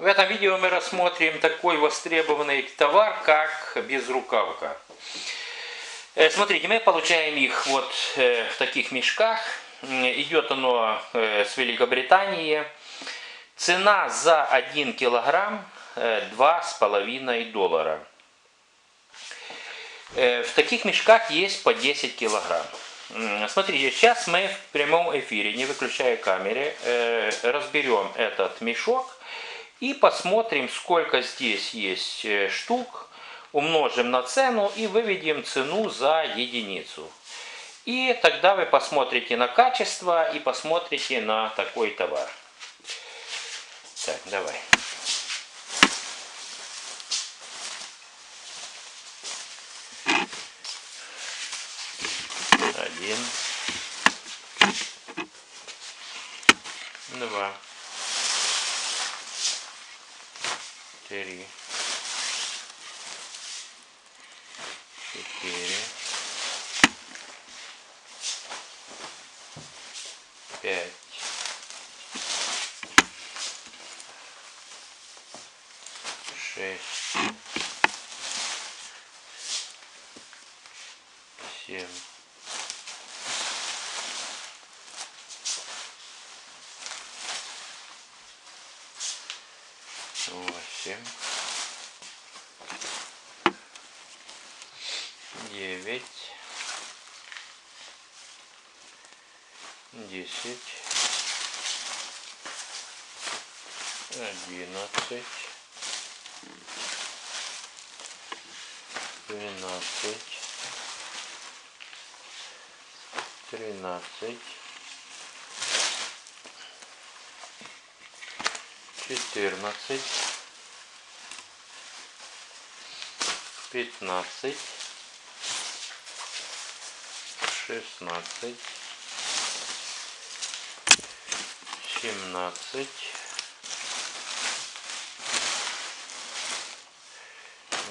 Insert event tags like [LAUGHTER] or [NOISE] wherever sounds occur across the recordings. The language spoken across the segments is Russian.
В этом видео мы рассмотрим такой востребованный товар, как безрукавка. Э, Смотрите, мы получаем их вот э, в таких мешках. Идет оно э, с Великобритании. Цена за 1 килограмм э, 2,5 доллара. В таких мешках есть по 10 килограмм. Смотрите, сейчас мы в прямом эфире, не выключая камеры, разберем этот мешок и посмотрим, сколько здесь есть э, штук, умножим на цену и выведем цену за единицу. И тогда вы посмотрите на качество и посмотрите на такой товар. Так, давай. Один. Два. Три. Четыре. Пять. Шесть. Семь. Восемь. Девять. Десять. Одиннадцать. Двенадцать. Тринадцать. Четырнадцать. Пятнадцать. Шестнадцать. Семнадцать.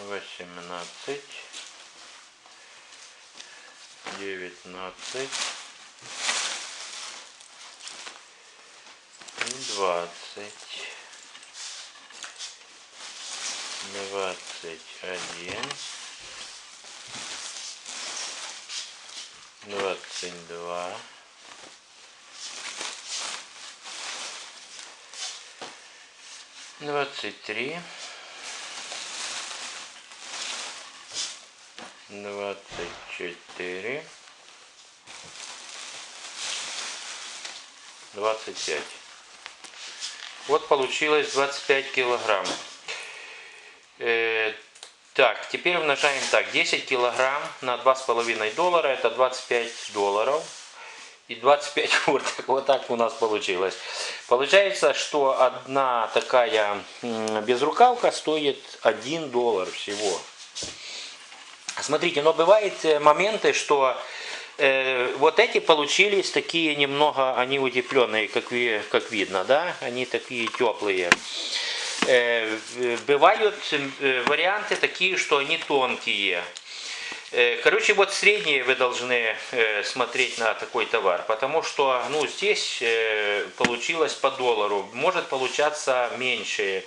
Восемнадцать. Девятнадцать. Двадцать. Двадцать один. Двадцать два. Двадцать три. Двадцать четыре. Двадцать пять. Вот получилось 25 килограмм. Э, так, теперь умножаем так. 10 килограмм на 2,5 доллара. Это 25 долларов. И 25 курток. [LAUGHS] Вот так у нас получилось. Получается, что одна такая безрукавка стоит 1 доллар всего. Смотрите, но бывают э, моменты, что э, вот эти получились такие немного, они утепленные, как, ви- как видно, да, они такие теплые. Э, бывают э, варианты такие, что они тонкие. Э, Короче, вот средние вы должны э, смотреть на такой товар, потому что ну, здесь получилось по доллару, может получаться меньше,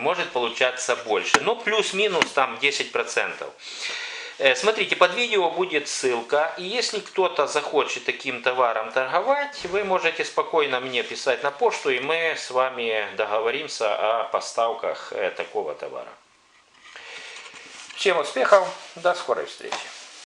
может получаться больше, но плюс-минус там 10%. Э, Смотрите, под видео будет ссылка, и если кто-то захочет таким товаром торговать, вы можете спокойно мне писать на почту, и мы с вами договоримся о поставках э, такого товара. Всем успехов, до скорой встречи.